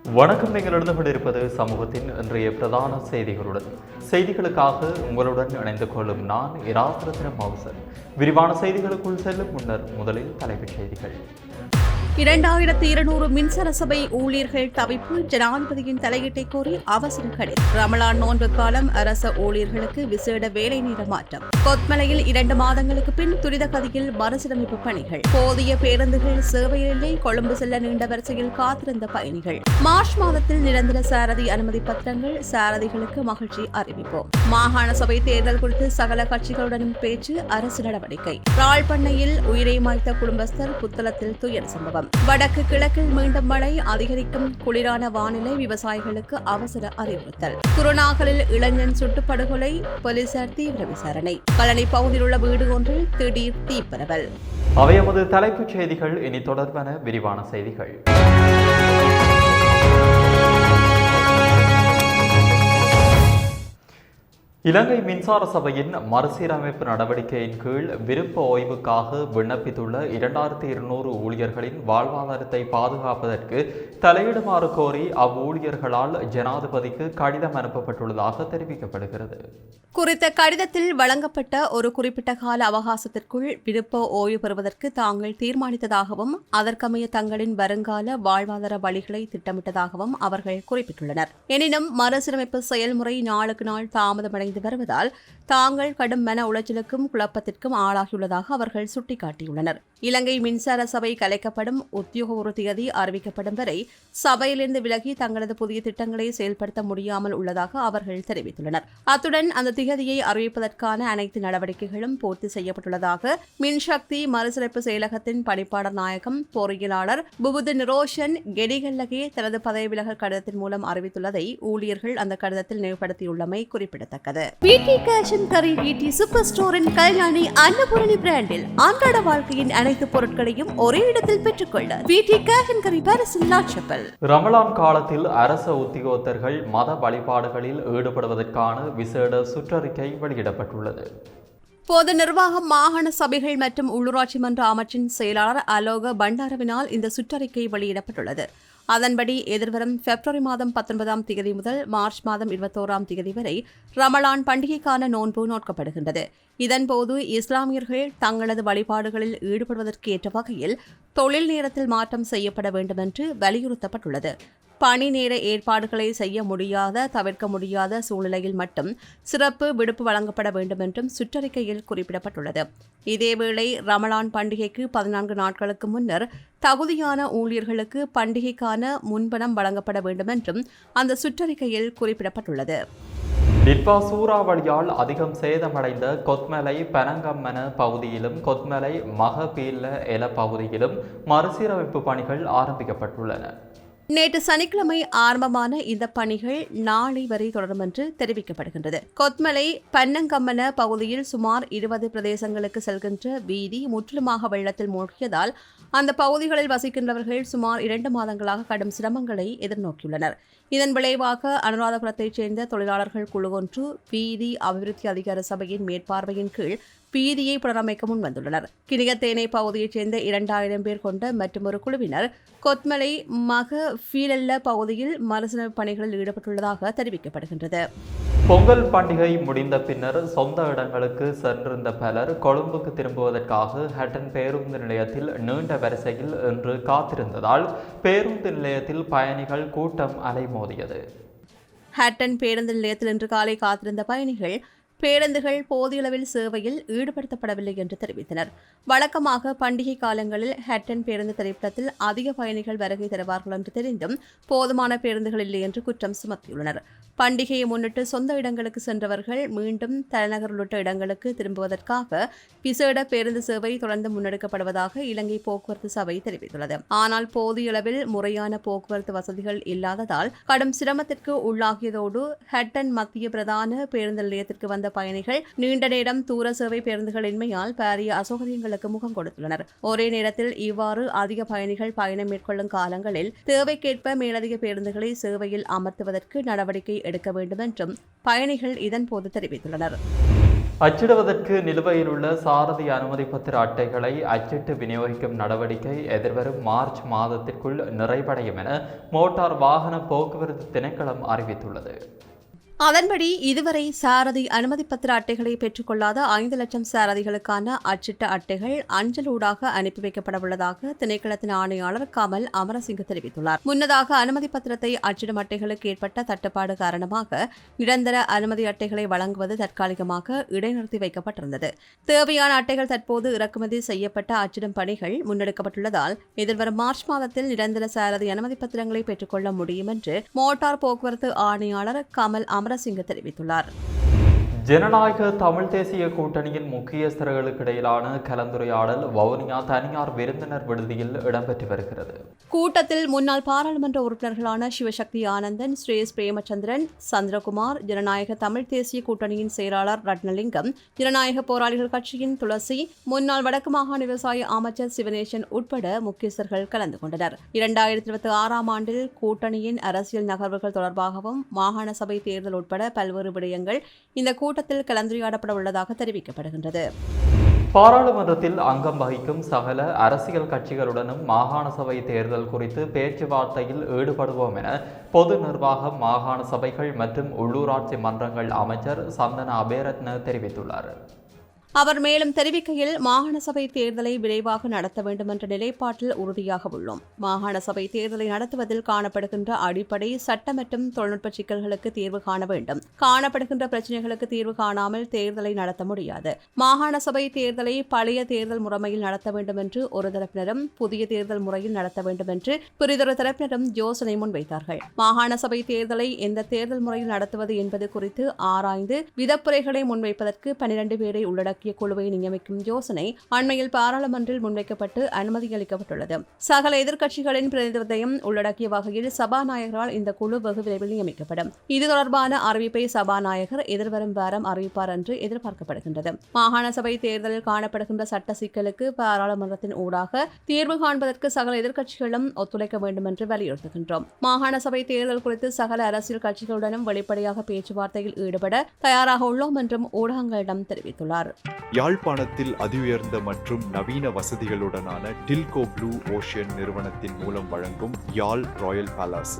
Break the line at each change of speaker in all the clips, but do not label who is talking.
வணக்கம். நீங்கள் எழுந்து கொண்டிருப்பது சமூகத்தின் இன்றைய பிரதான செய்திகளுடன். செய்திகளுக்காக உங்களுடன் இணைந்து கொள்ளும் நான் இராசரத்ன மௌசன் விரிவான செய்திகளுக்குள் செல்லும் முன்னர் முதலில் தலைப்புச் செய்திகள்.
இரண்டாயிரத்தி இருநூறு மின்சார சபை ஊழியர்கள் தவிப்பு. ஜனாதிபதியின் தலையீட்டை கோரி அவசர கடிதம். ரமலான் நோன்பு காலம் அரச ஊழியர்களுக்கு விசேட வேலை நேர மாற்றம். கொத்மலையில் இரண்டு மாதங்களுக்கு பின் துரித கதியில் மறுசீரமைப்பு பணிகள். போதிய பேருந்துகள் சேவையில்லை கொழும்பு செல்ல நீண்ட வரிசையில் காத்திருந்த பயணிகள். மார்ச் மாதத்தில் நிரந்தர சாரதி அனுமதி பத்திரங்கள் சாரதிகளுக்கு மகிழ்ச்சி அறிவிப்போம். மாகாண சபை தேர்தல் குறித்து சகல கட்சிகளுடனும் பேச்சு அரசு நடவடிக்கை. ராழ்பண்ணையில் உயிரை மாய்த்த குடும்பஸ்தர் புத்தளத்தில் துயர் சம்பவம். வடக்கு கிழக்கில் மீண்டும் மழை அதிகரிக்கும் குளிரான வானிலை விவசாயிகளுக்கு அவசர அறிவுறுத்தல். குருநாகலில் இளைஞன் சுட்டுப்படுகொலை போலீசார் தீவிர விசாரணை. பழனி பகுதியில் உள்ள வீடு ஒன்றில் திடீர் தீப்பரவல்.
அவை தலைப்புச் செய்திகள் இனி தொடர்பான விரிவான செய்திகள். இலங்கை மின்சார சபையின் மறுசீரமைப்பு நடவடிக்கையின் கீழ் விருப்ப ஓய்வுக்காக விண்ணப்பித்துள்ள இரண்டாயிரத்தி இருநூறு ஊழியர்களின் வாழ்வாதாரத்தை பாதுகாப்பதற்கு தலையிடுமாறு கோரி அவ்வூழியர்களால் ஜனாதிபதிக்கு கடிதம் அனுப்பப்பட்டுள்ளதாக தெரிவிக்கப்படுகிறது.
குறித்த கடிதத்தில் வழங்கப்பட்ட ஒரு குறிப்பிட்ட கால அவகாசத்திற்குள் விருப்ப ஓய்வு பெறுவதற்கு தாங்கள் தீர்மானித்ததாகவும் அதற்கமைய தங்களின் வருங்கால வாழ்வாதார வழிகளை திட்டமிட்டதாகவும் அவர்கள் குறிப்பிட்டுள்ளனர். எனினும் மறுசீரமைப்பு செயல்முறை நாளுக்கு நாள் தாமதமடைந்து செய்து வருவதால் தாங்கள் கடும் மன உளைச்சலுக்கும் குழப்பத்திற்கும் ஆளாகியுள்ளதாக அவர்கள் சுட்டிக்காட்டியுள்ளனர். இலங்கை மின்சார சபை கலைக்கப்படும் உத்தியோகபூர்வ தேதி அறிவிக்கப்படும் வரை சபையிலிருந்து விலகி தங்களது புதிய திட்டங்களை செயல்படுத்த முடியாமல் உள்ளதாக அவர்கள் தெரிவித்துள்ளனர். அத்துடன் அந்த திகதியை அறிவிப்பதற்கான அனைத்து நடவடிக்கைகளும் பூர்த்தி செய்யப்பட்டுள்ளதாக மின்சக்தி மறுசிறப்பு செயலகத்தின் பணிப்பாளர் நாயகம் பொறியியலாளர் புபுது நிரோஷன் கெடிகல்லகே தனது பதவி விலகல் கடிதத்தின் மூலம் அறிவித்துள்ளதை ஊழியர்கள் அந்த கடிதத்தில் நினைவுபடுத்தியுள்ளமை குறிப்பிடத்தக்கது. கரி பிடி சூப்பர் ஸ்டோரின் கல்யாணி அன்னபூரணி பிராண்டில் அன்றாட வாழ்க்கையின் அனைத்து பொருட்களையும் ஒரே இடத்தில் பெற்றுக்கொள்ள பிடி கேஷன் கரி பாரிஸில் லாட்சப்பல்
ரமலான் காலத்தில் அரச உத்தியோகத்தர்கள் மத வழிபாடுகளில் ஈடுபடுவதற்கான விசேட சுற்றறிக்கை வெளியிடப்பட்டுள்ளது.
பொது நிர்வாகம் மாகாண சபைகள் மற்றும் உள்ளூராட்சி மன்ற அமைச்சின் செயலாளர் அலோக பண்டாரவினால் இந்த சுற்றறிக்கை வெளியிடப்பட்டுள்ளது. அதன்படி எதிர்வரும் பிப்ரவரி மாதம் பத்தொன்பதாம் தேதி முதல் மார்ச் மாதம் இருபத்தோராம் தேதி வரை ரமலான் பண்டிகைக்கான நோன்பு நோக்கப்படுகின்றது. இதன்போது இஸ்லாமியர்கள் தங்களது வழிபாடுகளில் ஈடுபடுவதற்கு ஏற்ற வகையில் தொழில் நேரத்தில் மாற்றம் செய்யப்பட வேண்டும் என்று வலியுறுத்தப்பட்டுள்ளது. பணி நேர ஏற்பாடுகளை செய்ய முடியாத தவிர்க்க முடியாத சூழ்நிலையில் மட்டும் சிறப்பு விடுப்பு வழங்கப்பட வேண்டும் என்றும் சுற்றறிக்கையில் குறிப்பிடப்பட்டுள்ளது. இதேவேளை ரமலான் பண்டிகைக்கு பதினான்கு நாட்களுக்கு முன்னர் தகுதியான ஊழியர்களுக்கு பண்டிகைக்கான முன்பணம் வழங்கப்பட வேண்டும் என்றும் அந்த சுற்றறிக்கையில் குறிப்பிடப்பட்டுள்ளது.
நிட்பா சூறாவளியால் அதிகம் சேதமடைந்த கொத்மலை பனங்கம்மன பகுதியிலும் கொத்மலை மகபீல்ல எல பகுதியிலும் மறுசீரமைப்பு பணிகள் ஆரம்பிக்கப்பட்டுள்ளன.
நேற்று சனிக்கிழமை ஆரம்பமான இந்த பணிகள் நாளை வரை தொடரும் என்று தெரிவிக்கப்படுகின்றது. கொத்மலை பன்னங்கம்மன பகுதியில் சுமார் இருபது பிரதேசங்களுக்கு செல்கின்ற வீதி முற்றிலுமாக வெள்ளத்தில் மூழ்கியதால் அந்த பகுதிகளில் வசிக்கின்றவர்கள் சுமார் இரண்டு மாதங்களாக கடும் சிரமங்களை எதிர்நோக்கியுள்ளனர். இதன் விளைவாக அனுராதபுரத்தைச் சேர்ந்த தொழிலாளர்கள் குழு ஒன்று வீதி அபிவிருத்தி அதிகார சபையின் மேற்பார்வையின் கீழ் பீதியை புனரமைக்க முன் வந்துள்ளனர் கிணிகத்தேனை பகுதியைச் சேர்ந்த இரண்டாயிரம் பேர் கொண்ட மற்றொரு குழுவினர் கொத்மலை மக ஃபீலல்ல பகுதியில் மறுசீரமைப்பு பணிகளில் ஈடுபட்டுள்ளதாக தெரிவிக்கப்படுகின்றது.
பொங்கல் பண்டிகை முடிந்த பின்னர் சொந்த இடங்களுக்கு சென்றிருந்த பலர் கொழும்புக்கு திரும்புவதற்காக ஹட்டன் பேருந்து நிலையத்தில் நீண்ட வரிசையில் இன்று காத்திருந்ததால் பேருந்து நிலையத்தில் பயணிகள் கூட்டம் அலைமோதியது.
ஹட்டன் பேருந்து நிலையத்தில் இன்று காலை காத்திருந்த பயணிகள் பேருந்துகள் போதியளவில் சேவையில் ஈடுபடுத்தப்படவில்லை என்று தெரிவித்தனர். வழக்கமாக பண்டிகை காலங்களில் ஹட்டன் பேருந்து திரைப்படத்தில் அதிக பயணிகள் வருகை தருவார்கள் என்று தெரிந்தும் போதுமான பேருந்துகள் இல்லை என்று குற்றம் சுமத்தியுள்ளனர். பண்டிகையை முன்னிட்டு சொந்த இடங்களுக்கு சென்றவர்கள் மீண்டும் தலைநகர் உள்ளிட்ட இடங்களுக்கு திரும்புவதற்காக விசேட பேருந்து சேவை தொடர்ந்து முன்னெடுக்கப்படுவதாக இலங்கை போக்குவரத்து சபை தெரிவித்துள்ளது. ஆனால் போதியளவில் முறையான போக்குவரத்து வசதிகள் இல்லாததால் கடும் சிரமத்திற்கு உள்ளாகியதோடு ஹட்டன் மத்திய பிரதான பேருந்து நிலையத்திற்கு வந்த பயணிகள் நீண்ட நேரம் தூர சேவை பேருந்துகளின்மையால் பாரிய அசௌகரியங்களுக்கு முகம் கொடுத்துள்ளனர். ஒரே நேரத்தில் இவ்வாறு அதிக பயணிகள் பயணம் மேற்கொள்ளும் காலங்களில் தேவைக்கேற்ப மேலதிக பேருந்துகளை சேவையில் அமர்த்துவதற்கு நடவடிக்கை எடுக்க வேண்டும் என்றும் பயணிகள் இதன்போது தெரிவித்துள்ளனர்.
அச்சிடுவதற்கு நிலுவையில் உள்ள சாரதி அனுமதி பத்திர அட்டைகளை அச்சிட்டு விநியோகிக்கும் நடவடிக்கை எதிர்வரும் மார்ச் மாதத்திற்குள் நிறைவடையும் என மோட்டார் வாகன போக்குவரத்து திணைக்களம் அறிவித்துள்ளது.
அதன்படி இதுவரை சாரதி அனுமதி பத்திர அட்டைகளை பெற்றுக்கொள்ளாத ஐந்து லட்சம் சாரதிகளுக்கான அச்சிட்ட அட்டைகள் அஞ்சலூடாக அனுப்பி வைக்கப்பட உள்ளதாக திணைக்களத்தின் ஆணையாளர் கமல் அமரசிங்க தெரிவித்துள்ளார். முன்னதாக அனுமதி பத்திரத்தை அச்சிடும் அட்டைகளுக்கு ஏற்பட்ட தட்டுப்பாடு காரணமாக நிரந்தர அனுமதி அட்டைகளை வழங்குவது தற்காலிகமாக இடைநிறுத்தி வைக்கப்பட்டிருந்தது. தேவையான அட்டைகள் தற்போது இறக்குமதி செய்யப்பட்ட அச்சிடும் பணிகள் முன்னெடுக்கப்பட்டுள்ளதால் எதிர்வரும் மார்ச் மாதத்தில் நிரந்தர சாரதி அனுமதி பத்திரங்களை பெற்றுக்கொள்ள முடியும் என்று மோட்டார் போக்குவரத்து ஆணையாளர் கமல் அமர அமரசிங்க தெரிவித்துள்ளார்.
ஜனநாயக தமிழ் தேசிய கூட்டணியின் முக்கியஸ்தர்களுக்கு இடையிலான கலந்துரையாடல் வவுனியா தனியார் விருந்தினர் விடுதியில் இடம்பெற்று வருகிறது.
கூட்டத்தில் முன்னாள் பாராளுமன்ற உறுப்பினர்களான சிவசக்தி ஆனந்தன் ஸ்ரேஸ் பிரேமச்சந்திரன் சந்திரகுமார் ஜனநாயக தமிழ் தேசிய கூட்டணியின் செயலாளர் ரட்னலிங்கம் ஜனநாயக போராளிகள் கட்சியின் துளசி முன்னாள் வடக்கு மாகாண விவசாய அமைச்சர் சிவனேசன் உட்பட முக்கியஸ்தர்கள் கலந்து கொண்டனர். இரண்டாயிரத்தி இருபத்தி ஆறாம் ஆண்டில் கூட்டணியின் அரசியல் நகர்வுகள் தொடர்பாகவும் மாகாண சபை தேர்தல் உட்பட பல்வேறு விடயங்கள் இந்த கூட்டத்தில் கலந்துரையாடப்பட உள்ளதாக தெரிவிக்கப்படுகின்றது.
பாராளுமன்றத்தில் அங்கம் வகிக்கும் சகல அரசியல் கட்சிகளுடனும் மாகாண சபை தேர்தல் குறித்து பேச்சுவார்த்தையில் ஈடுபடுவோம் என பொது நிர்வாகம் மாகாண சபைகள் மற்றும் உள்ளூராட்சி மன்றங்கள் அமைச்சர் சந்தன அபேரத்ன தெரிவித்துள்ளார்.
அவர் மேலும் தெரிவிக்கையில் மாகாண சபை தேர்தலை விரைவாக நடத்த வேண்டும் என்ற நிலைப்பாட்டில் உறுதியாக உள்ளோம். மாகாண சபை தேர்தலை நடத்துவதில் காணப்படுகின்ற அடிப்படை சட்ட மற்றும் தொழில்நுட்ப சிக்கல்களுக்கு தீர்வு காண வேண்டும். காணப்படுகின்ற பிரச்சினைகளுக்கு தீர்வு காணாமல் தேர்தலை நடத்த முடியாது. மாகாண சபை தேர்தலை பழைய தேர்தல் முறைமையில் நடத்த வேண்டும் என்று ஒரு தரப்பினரும் புதிய தேர்தல் முறையில் நடத்த வேண்டும் என்று பிறிதொரு தரப்பினரும் யோசனை முன்வைத்தார்கள். மாகாண சபை தேர்தலை எந்த தேர்தல் முறையில் நடத்துவது என்பது குறித்து ஆராய்ந்து விதப்புரைகளை முன்வைப்பதற்கு பனிரண்டு பேரை முக்கிய குழுவை நியமிக்கும் யோசனை அண்மையில் பாராளுமன்றில் முன்வைக்கப்பட்டு அனுமதி அளிக்கப்பட்டுள்ளது சகல எதிர்க்கட்சிகளின் பிரதிநிதித்துவத்தையும் உள்ளடக்கிய வகையில் சபாநாயகரால் இந்த குழு வெகு விரைவில் நியமிக்கப்படும். இது தொடர்பான அறிவிப்பை சபாநாயகர் எதிர்வரும் வாரம் அறிவிப்பார் என்று எதிர்பார்க்கப்படுகின்றது. மாகாண சபை தேர்தலில் காணப்படுகின்ற சட்ட சிக்கலுக்கு பாராளுமன்றத்தின் ஊடாக தீர்வு காண்பதற்கு சகல எதிர்க்கட்சிகளும் ஒத்துழைக்க வேண்டும் என்று வலியுறுத்துகின்றோம். மாகாண சபை தேர்தல் குறித்து சகல அரசியல் கட்சிகளுடனும் வெளிப்படையாக பேச்சுவார்த்தையில் ஈடுபட தயாராக உள்ளோம் என்றும் ஊடகங்களிடம் தெரிவித்துள்ளார்.
யாழ்ப்பாணத்தில் அதிஉயர்ந்த மற்றும் நவீன வசதிகளுடனான டில்கோ ப்ளூ ஓஷியன் நிறுவனத்தின் மூலம் வழங்கும் Yarl royal palace.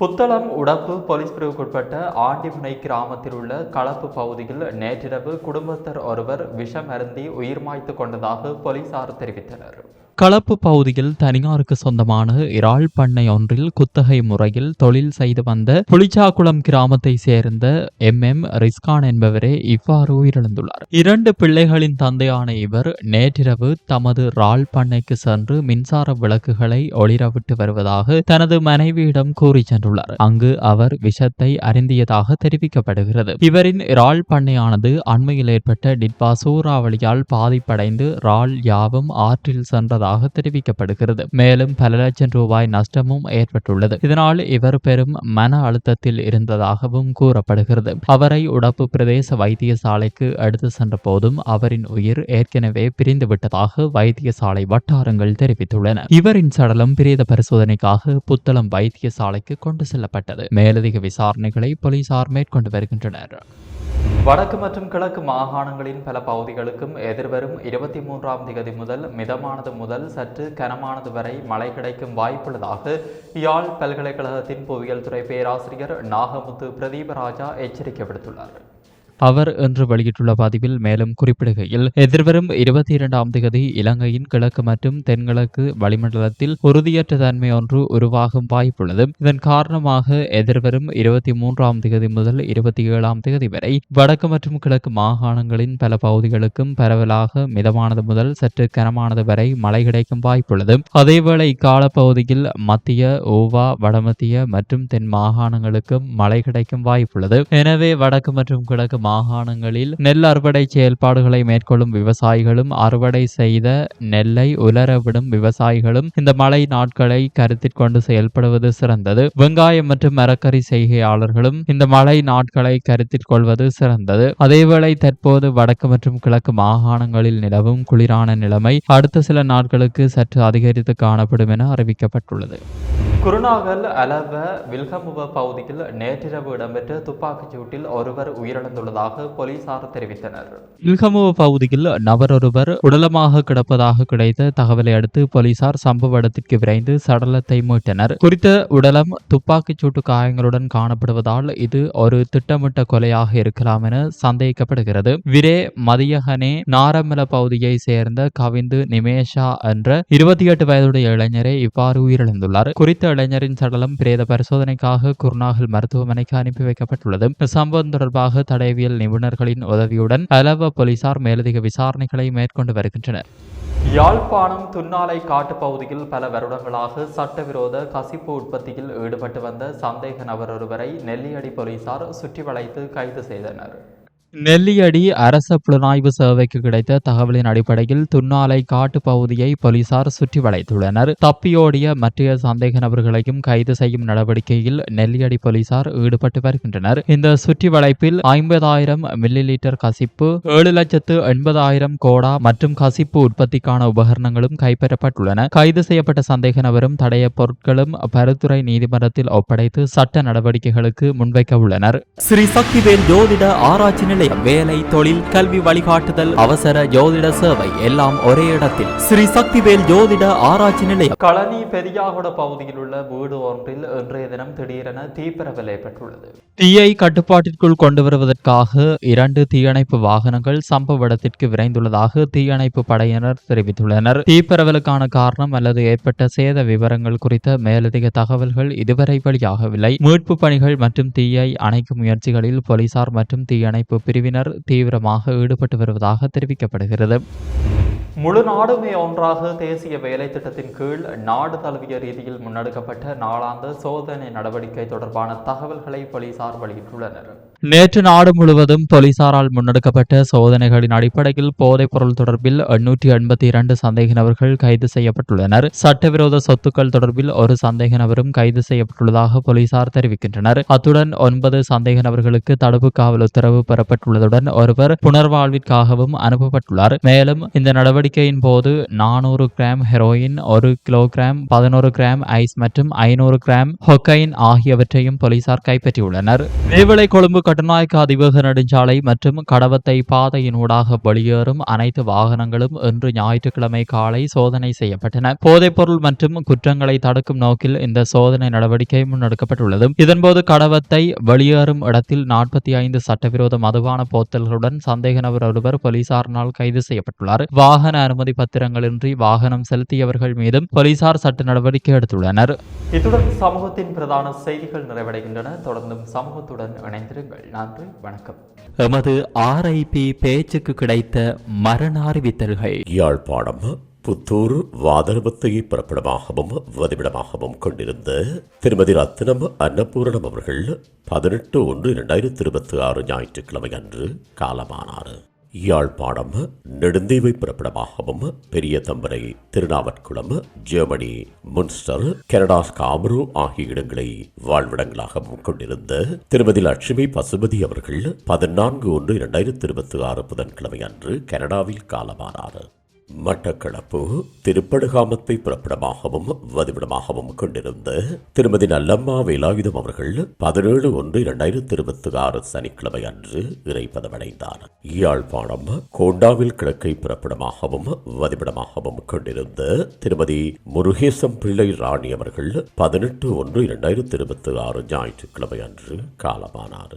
Puttalam Udappu police பிரிவுக்குட்பட்ட ஆண்டிமுனை கிராமத்தில் உள்ள களப்பு பகுதியில் நேற்றிரவு குடும்பத்தர் ஒருவர் விஷம் அருந்தி உயிர் மாய்த்து கொண்டதாக போலீசார் தெரிவித்தனர். களப்பு பகுதியில் தனியாருக்கு சொந்தமான இறால் பண்ணை ஒன்றில் குத்தகை முறையில் தொழில் செய்து வந்த புளிச்சாக்குளம் கிராமத்தை சேர்ந்த எம் எம் ரிஸ்கான் என்பவரே இவ்வாறு உயிரிழந்துள்ளார். இரண்டு பிள்ளைகளின் தந்தையான இவர் நேற்றிரவு தமது இறால் பண்ணைக்கு சென்று மின்சார விளக்குகளை ஒளிரவிட்டு வருவதாக தனது மனைவியிடம் கூறி சென்றுள்ளார். அங்கு அவர் விஷத்தை அறிந்தியதாக தெரிவிக்கப்படுகிறது. இவரின் இறால் பண்ணையானது அண்மையில் ஏற்பட்ட டிட்பா சூறாவளியால் பாதிப்படைந்து இறால் யாவும் ஆற்றில் சென்றதாக தெரிவிக்கப்படுகிறது. மேலும் பல லட்சம் ரூபாய் நஷ்டமும் ஏற்பட்டுள்ளது. இதனால் இவர் பெரும் மன அழுத்தத்தில் இருந்ததாகவும் கூறப்படுகிறது. அவரை உடப்பு பிரதேச வைத்தியசாலைக்கு எடுத்து சென்ற போதும் அவரின் உயிர் ஏற்கனவே பிரிந்துவிட்டதாக வைத்தியசாலை வட்டாரங்கள் தெரிவித்துள்ளன. இவரின் சடலம் பிரேத பரிசோதனைக்காக புத்தளம் வைத்தியசாலைக்கு கொண்டு செல்லப்பட்டது. மேலதிக விசாரணைகளை போலீசார் மேற்கொண்டு வருகின்றனர். வடக்கு மற்றும் கிழக்கு மாகாணங்களின் பல பகுதிகளுக்கும் எதிர்வரும் இருபத்தி மூன்றாம் திகதி முதல் மிதமானது முதல் சற்று கனமானது வரை மழை கிடைக்கும் வாய்ப்புள்ளதாக யாழ் பல்கலைக்கழகத்தின் புவியியல் துறை பேராசிரியர் நாகமுத்து பிரதீபராஜா எச்சரிக்கை விடுத்துள்ளார். அவர் இன்று வெளியிட்டுள்ள பதிவில் மேலும் குறிப்பிடுகையில் எதிர்வரும் இருபத்தி இரண்டாம் தேதி இலங்கையின் கிழக்கு மற்றும் தென்கிழக்கு வளிமண்டலத்தில் உறுதியற்ற தன்மை ஒன்று உருவாகும் வாய்ப்புள்ளது. இதன் காரணமாக எதிர்வரும் இருபத்தி மூன்றாம் தேதி முதல் இருபத்தி ஏழாம் தேதி வரை வடக்கு மற்றும் கிழக்கு மாகாணங்களின் பல பகுதிகளுக்கும் பரவலாக மிதமானது முதல் சற்று கனமானது வரை மழை கிடைக்கும் வாய்ப்புள்ளது. அதேவேளை இக்கால பகுதியில் மத்திய ஓவா வடமத்திய மற்றும் தென் மாகாணங்களுக்கும் மழை கிடைக்கும் வாய்ப்புள்ளது. எனவே வடக்கு மற்றும் கிழக்கு மாகாணங்களில் நெல் அறுவடை செயல்பாடுகளை மேற்கொள்ளும் விவசாயிகளும் அறுவடை செய்த நெல்லை உலரவிடும் விவசாயிகளும் இந்த மழை நாட்களை கருத்தில் கொண்டு செயல்படுவது சிறந்தது. வெங்காயம் மற்றும் மரக்கறி செய்கையாளர்களும் இந்த மழை நாட்களை கருத்தில் கொள்வது சிறந்தது. அதேவேளை தற்போது வடக்கு மற்றும் கிழக்கு மாகாணங்களில் நிலவும் குளிரான நிலைமை அடுத்த சில நாட்களுக்கு சற்று அதிகரித்து காணப்படும் என அறிவிக்கப்பட்டுள்ளது. குருநாகல் அலவ வில்கமுவ பகுதியில் நேற்றிரவு இடம்பெற்ற துப்பாக்கிச் சூட்டில் ஒருவர் உயிரிழந்துள்ளதாக போலீசார் தெரிவித்தனர். வில்கமுவ பகுதியில் நபரொருவர் உடலமாக கிடப்பதாக கிடைத்த தகவலை அடுத்து போலீசார் சம்பவ இடத்திற்கு விரைந்து சடலத்தை மீட்டனர். குறித்த உடலம் துப்பாக்கிச் சூட்டு காயங்களுடன் காணப்படுவதால் இது ஒரு திட்டமிட்ட கொலையாக இருக்கலாம் என சந்தேகிக்கப்படுகிறது விரே மதியகனே நாரமல பகுதியை சேர்ந்த கவிந்து நிமேஷா என்ற இருபத்தி எட்டு வயதுடைய இளைஞரே இவ்வாறு உயிரிழந்துள்ளார். குறித்த இளைஞரின் சடலம் பிரேத பரிசோதனைக்காக குருநாகல் மருத்துவமனைக்கு அனுப்பி வைக்கப்பட்டுள்ளது. சம்பவம் தொடர்பாக தடயவியல் நிபுணர்களின் உதவியுடன் அலவ போலீசார் மேலதிக விசாரணைகளை மேற்கொண்டு வருகின்றனர். யாழ்ப்பாணம் துன்னாலை காட்டுப் பகுதியில் பல வருடங்களாக சட்டவிரோத கசிப்பு உற்பத்தியில் ஈடுபட்டு வந்த சந்தேக நபர் ஒருவரை நெல்லியடி போலீசார் சுற்றி வளைத்து கைது செய்தனர். நெல்லியடி அரச புலனாய்வு சேவைக்கு கிடைத்த தகவலின் அடிப்படையில் துன்னாலை காட்டு பகுதியை போலீசார் சுற்றி வளைத்துள்ளனர். தப்பியோடிய மற்ற சந்தேக நபர்களையும் கைது செய்யும் நடவடிக்கையில் நெல்லியடி போலீசார் ஈடுபட்டு வருகின்றனர். இந்த சுற்றி வளைப்பில் ஐம்பதாயிரம் மில்லி லிட்டர் கசிப்பு ஏழு லட்சத்து எண்பதாயிரம் கோடா மற்றும் கசிப்பு உற்பத்திக்கான உபகரணங்களும் கைப்பற்றப்பட்டுள்ளன. கைது செய்யப்பட்ட சந்தேக நபரும் தடைய பொருட்களும் பருத்துறை நீதிமன்றத்தில் ஒப்படைத்து சட்ட நடவடிக்கைகளுக்கு முன்வைக்க உள்ளனர்.
ஸ்ரீ சக்திவேல் ஜோதிட ஆராய்ச்சி நிலையம் வேலை தொழில் கல்வி வழிகாட்டுதல் அவசர ஜோதிட சேவை எல்லாம் ஒரே இடத்தில். ஸ்ரீ சக்திவேல் ஜோதிட ஆராய்ச்சி நிலையம்.
களனி பெரியாகுட பகுதியில் உள்ள வீடு ஒன்றில் இன்றைய தினம் திடீரென தீப்பரவல் ஏற்பட்டுள்ளது தீயை கட்டுப்பாட்டிற்குள் கொண்டு வருவதற்காக இரண்டு தீயணைப்பு வாகனங்கள் சம்பவ இடத்திற்கு விரைந்துள்ளதாக தீயணைப்பு படையினர் தெரிவித்துள்ளனர். தீப்பரவலுக்கான காரணம் அல்லது ஏற்பட்ட சேத விவரங்கள் குறித்த மேலதிக தகவல்கள் இதுவரை வெளியாகவில்லை. மீட்பு பணிகள் மற்றும் தீயை அணைக்கும் முயற்சிகளில் போலீசார் மற்றும் தீயணைப்பு பிரிவினர் தீவிரமாக ஈடுபட்டு வருவதாக தெரிவிக்கப்படுகிறது. முழு நாடுமே ஒன்றாக தேசிய வேலை திட்டத்தின் கீழ் நாடு தழுவிய ரீதியில் முன்னெடுக்கப்பட்ட நாளாந்த சோதனை நடவடிக்கை தொடர்பான தகவல்களை போலீசார் வெளியிட்டுள்ளனர். நேற்று நாடு முழுவதும் போலீசாரால் முன்னெடுக்கப்பட்ட சோதனைகளின் அடிப்படையில் போதைப் பொருள் தொடர்பில் எண்ணூற்றி எண்பத்தி இரண்டு சந்தேக நபர்கள் கைது செய்யப்பட்டுள்ளனர். சட்டவிரோத சொத்துக்கள் தொடர்பில் ஒரு சந்தேக நபரும் கைது செய்யப்பட்டுள்ளதாக போலீசார் தெரிவிக்கின்றனர். அத்துடன் ஒன்பது சந்தேக நபர்களுக்கு தடுப்பு காவல் உத்தரவு பெறப்பட்டுள்ளதுடன் ஒருவர் புனர்வாழ்விற்காகவும் அனுப்பப்பட்டுள்ளார். மேலும் இந்த நடவடிக்கையின் போது நானூறு கிராம் ஹெரோயின் ஒரு கிலோகிராம் பதினோரு கிராம் ஐஸ் மற்றும் ஐநூறு கிராம் ஹொக்கைன் ஆகியவற்றையும் போலீசார் கைப்பற்றியுள்ளனர். வேவளை கொழும்பு கட்டுநாயக்க அதிவேக நெடுஞ்சாலை மற்றும் கடவத்தை பாதையினூடாக வெளியேறும் அனைத்து வாகனங்களும் இன்று ஞாயிற்றுக்கிழமை காலை சோதனை செய்யப்பட்டன. போதைப்பொருள் மற்றும் குற்றங்களை தடுக்கும் நோக்கில் இந்த சோதனை நடவடிக்கை முன்னெடுக்கப்பட்டுள்ளது. இதன்போது கடவத்தை வெளியேறும் இடத்தில் நாற்பத்தி ஐந்து சட்டவிரோத மதுபான போத்தல்களுடன் சந்தேக நபர் ஒருவர் போலீசாரினால் கைது செய்யப்பட்டுள்ளார். வாகன அனுமதி பத்திரங்களின்றி வாகனம் செலுத்தியவர்கள் மீதும் போலீசார் சட்ட நடவடிக்கை எடுத்துள்ளனர். இத்துடன் சமூகத்தின் பிரதான செய்திகள் நிறைவடைகின்றன. தொடர்ந்தும் சமூகத்துடன் இணைந்திருங்கள். நன்றி வணக்கம்.
எமது ஆர்ஐபி பேச்சுக்கு கிடைத்த மரண அறிவித்தல்கள்.
யாழ்ப்பாணம் புத்தூர் வாதரவத்தையை பிறப்பிடமாகவும் வதிவிடமாகவும் கொண்டிருந்த திருமதி ரத்தினம் அன்னபூரணம் அவர்கள் பதினெட்டு ஒன்று இரண்டாயிரத்தி இருபத்தி ஆறு ஞாயிற்றுக்கிழமை அன்று காலமானார். யாழ்ப்பாணம் நெடுந்தீவை பிறப்பிடமாகவும் பெரிய Thambarai Thirunavatkulam Germany Munster Canada Scarborough ஆகிய இடங்களை வாழ்விடங்களாகவும் கொண்டிருந்த திருமதி லட்சுமி பசுபதி அவர்கள் பதினான்கு ஒன்று இரண்டாயிரத்தி இருபத்தி ஆறு புதன்கிழமை அன்று கனடாவில் காலமானார். மட்டக்களப்பு திருப்படுகாமத்தை புறப்படமாகவும் வதிவிடமாகவும் கொண்டிருந்த திருமதி நல்லம்மா வேலாயுதம் அவர்கள் பதினேழு ஒன்று இரண்டாயிரத்தி இருபத்தி ஆறு சனிக்கிழமை அன்று இறைப்பதமடைந்தார் யாழ்ப்பாணம் கோண்டாவில் கிழக்கை புறப்படமாகவும் வதிவிடமாகவும் கொண்டிருந்த திருமதி முருகேசம் பிள்ளை ராணி அவர்கள் பதினெட்டு ஒன்று இரண்டாயிரத்தி இருபத்தி ஆறு ஞாயிற்றுக்கிழமை அன்று காலமானார்.